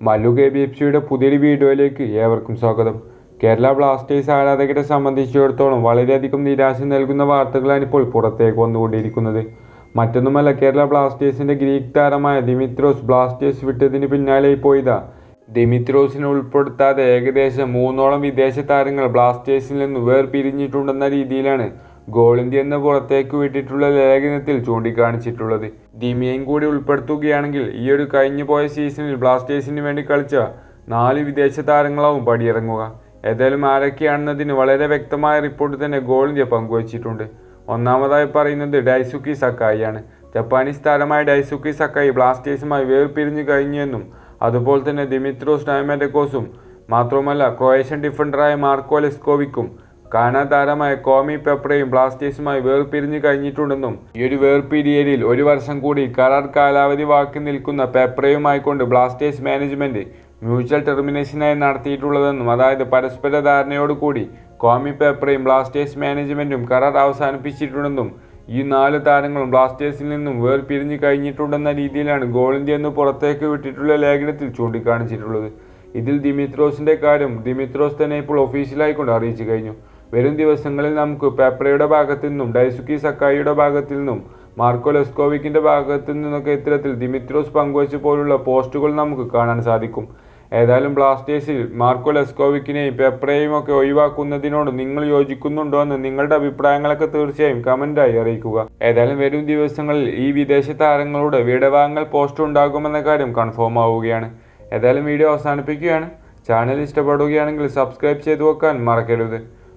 Mallu K B F സിയുടെ പുതിയൊരു വീഡിയോയിലേക്ക് ഏവർക്കും സ്വാഗതം. കേരള ബ്ലാസ്റ്റേഴ്സ് ആരാധകരെ സംബന്ധിച്ചിടത്തോളം വളരെയധികം നിരാശ നൽകുന്ന വാർത്തകളാണ് ഇപ്പോൾ പുറത്തേക്ക് വന്നുകൊണ്ടിരിക്കുന്നത്. മറ്റൊന്നുമല്ല കേരള ബ്ലാസ്റ്റേഴ്സിന്റെ ഗ്രീക്ക് താരമായ ദിമിത്രോസ് ബ്ലാസ്റ്റേഴ്സ് വിട്ടതിന് പിന്നാലെ പോയതാ. ദിമിത്രോസിനെ ഉൾപ്പെടുത്താതെ ഏകദേശം മൂന്നോളം വിദേശ താരങ്ങൾ ബ്ലാസ്റ്റേഴ്സിൽ നിന്ന് വേർപിരിഞ്ഞിട്ടുണ്ടെന്ന രീതിയിലാണ് ഗോൾ ഇന്ത്യ എന്ന് പുറത്തേക്ക് വിട്ടിട്ടുള്ള ലേഖനത്തിൽ ചൂണ്ടിക്കാണിച്ചിട്ടുള്ളത്. ദിമിയയും കൂടി ഉൾപ്പെടുത്തുകയാണെങ്കിൽ ഈ ഒരു കഴിഞ്ഞു പോയ സീസണിൽ ബ്ലാസ്റ്റേഴ്സിന് വേണ്ടി കളിച്ച നാല് വിദേശ താരങ്ങളാവും പടിയിറങ്ങുക. ഏതായാലും ആരൊക്കെയാണെന്നതിന് വളരെ വ്യക്തമായ റിപ്പോർട്ട് തന്നെ ഗോൾ ഇന്ത്യ പങ്കുവച്ചിട്ടുണ്ട്. ഒന്നാമതായി പറയുന്നത് ഡൈസുക്കി സക്കായിയാണ്. ജപ്പാനീസ് താരമായ ഡൈസുക്കി സക്കായി ബ്ലാസ്റ്റേഴ്സുമായി വേർപിരിഞ്ഞു കഴിഞ്ഞെന്നും അതുപോലെ തന്നെ ദിമിത്രോസ് ഡയമൻഡക്കോസും മാത്രമല്ല ക്രൊയേഷ്യൻ ഡിഫൻഡറായ മാർക്കോ ലെസ്കോവിക്കും കാനാ താരമായ കോമി പെപ്രയും ബ്ലാസ്റ്റേഴ്സുമായി വേർപിരിഞ്ഞു കഴിഞ്ഞിട്ടുണ്ടെന്നും ഈ ഒരു വേർപിരിയലിൽ ഒരു വർഷം കൂടി കരാർ കാലാവധി വാക്കി നിൽക്കുന്ന പെപ്രയുമായിക്കൊണ്ട് ബ്ലാസ്റ്റേഴ്സ് മാനേജ്മെന്റ് മ്യൂച്വൽ ടെർമിനേഷനായി നടത്തിയിട്ടുള്ളതെന്നും അതായത് പരസ്പര ധാരണയോടുകൂടി കോമി പേപ്പറയും ബ്ലാസ്റ്റേഴ്സ് മാനേജ്മെന്റും കരാർ അവസാനിപ്പിച്ചിട്ടുണ്ടെന്നും ഈ നാല് താരങ്ങളും ബ്ലാസ്റ്റേഴ്സിൽ നിന്നും വേർപിരിഞ്ഞു കഴിഞ്ഞിട്ടുണ്ടെന്ന രീതിയിലാണ് ഗോൾ ഇന്ത്യ എന്ന് പുറത്തേക്ക് വിട്ടിട്ടുള്ള ലേഖനത്തിൽ ചൂണ്ടിക്കാണിച്ചിട്ടുള്ളത്. ഇതിൽ ദിമിത്രോസിന്റെ കാര്യം ദിമിത്രോസ് തന്നെ ഇപ്പോൾ ഒഫീഷ്യലായിക്കൊണ്ട് അറിയിച്ചു കഴിഞ്ഞു. വരും ദിവസങ്ങളിൽ നമുക്ക് പേപ്പറയുടെ ഭാഗത്തു നിന്നും ഡൈസുക്കി സക്കായിയുടെ ഭാഗത്തു നിന്നും മാർക്കോ ലെസ്കോവിക്കിന്റെ ഭാഗത്തു നിന്നൊക്കെ ഇത്തരത്തിൽ ദിമിത്രോസ് പങ്കുവച്ച് പോലുള്ള പോസ്റ്റുകൾ നമുക്ക് കാണാൻ സാധിക്കും. ഏതായാലും ബ്ലാസ്റ്റേഴ്സിൽ മാർക്കോ ലെസ്കോവിക്കിനെയും പെപ്രയെയും ഒക്കെ ഒഴിവാക്കുന്നതിനോട് നിങ്ങൾ യോജിക്കുന്നുണ്ടോ എന്ന് നിങ്ങളുടെ അഭിപ്രായങ്ങളൊക്കെ തീർച്ചയായും കമന്റായി അറിയിക്കുക. ഏതായാലും വരും ദിവസങ്ങളിൽ ഈ വിദേശ താരങ്ങളുടെ വിടവാങ്ങൽ പോസ്റ്റ് ഉണ്ടാകുമെന്ന കാര്യം കൺഫേം ആവുകയാണ്. ഏതായാലും വീഡിയോ അവസാനിപ്പിക്കുകയാണ്. ചാനൽ ഇഷ്ടപ്പെടുകയാണെങ്കിൽ സബ്സ്ക്രൈബ് ചെയ്തു വെക്കാൻ മറക്കരുത്.